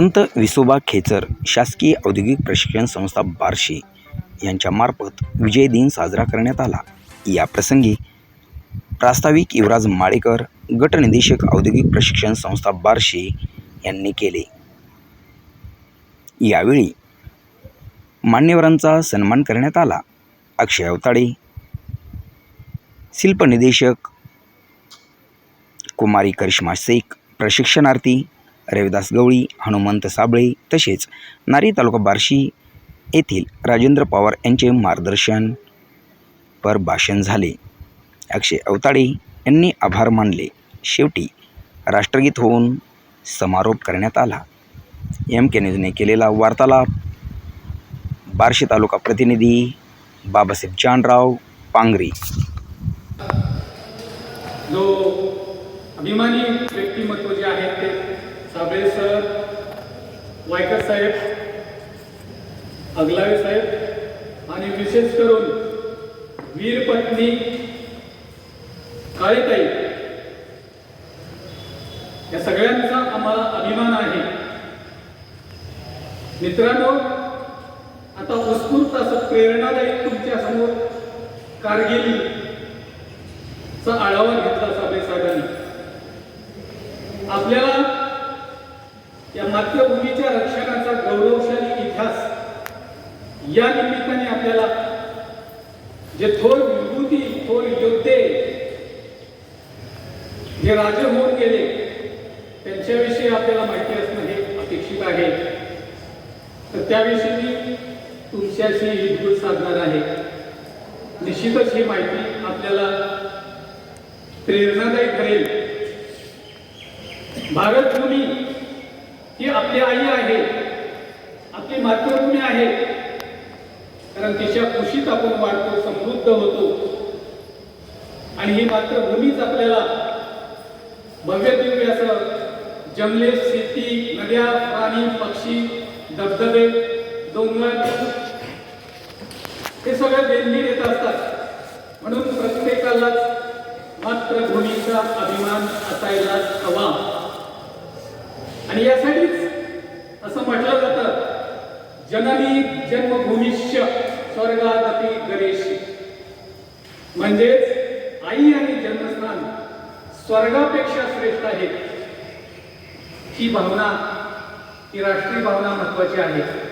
संत विसोबा खेचर शासकीय औद्योगिक प्रशिक्षण संस्था बार्शी यांच्यामार्फत विजय दिन साजरा करण्यात आला. या प्रसंगी प्रास्ताविक युवराज माळेकर गटनिदेशक औद्योगिक प्रशिक्षण संस्था बार्शी यांनी केले. यावेळी मान्यवरांचा सन्मान करण्यात आला. अक्षय अवताडे शिल्पनिदेशक कुमारी करिश्मा शेख प्रशिक्षणार्थी रविदास गवळी हनुमंत साबळे तसेच नारी तालुका बार्शी येथील राजेंद्र पवार यांचे मार्गदर्शन पर भाषण झाले. अक्षय अवताडे यांनी आभार मानले. शेवटी राष्ट्रगीत होऊन समारोप करण्यात आला. एम के न्यूजने केलेला वार्तालाप बार्शी तालुका प्रतिनिधी बाबासाहेब जानराव पांगरी. जो अभिमानी व्यक्तिमत्व जे आहेत ते साबळे सर वायकर साहेब अगलावे साहेब आणि विशेष करून वीरपत्नी काळेताई या सगळ्यांचा आम्हाला अभिमान आहे. मित्रांनो आता उत्स्फूर्त असं प्रेरणादायी तुमच्यासमोर कारगिल चा आढावा घेतला साबळे साहेबांनी. आपल्याला या मातृभूमीच्या रक्षणाचा गौरवशाली इतिहास. या निमित्ताने आपल्याला जे थोर विभूती थोर योद्धे जे राजे होऊन गेले त्यांच्याविषयी आपल्याला माहिती असणं हे अपेक्षित आहे. तर त्याविषयी मी तुमच्याशी हितगुज साधणार आहे. निश्चितच ही माहिती आपल्याला प्रेरणादायी ठरेल. भारतभूमी ही आपली आई आहे. आपली मातृभूमी आहे. कारण तिच्या कुशीत आपण वाढतो समृद्ध होतो. आणि ही मातृभूमीच आपल्याला भव्य दिव्य असं जंगले शेती नद्या प्राणी पक्षी धबधबे डोंगर हे सगळं देणगी देत असतात. म्हणून प्रत्येकालाच मातृभूमीचा अभिमान असायलाच हवा. आणि यासाठीच असं म्हटलं जातं जननी जन्मभूमीश्य स्वर्गादपी गणेश. म्हणजेच आई आणि जन्मस्थान स्वर्गापेक्षा श्रेष्ठ आहे. ही भावना ही राष्ट्रीय भावना महत्वाची आहे.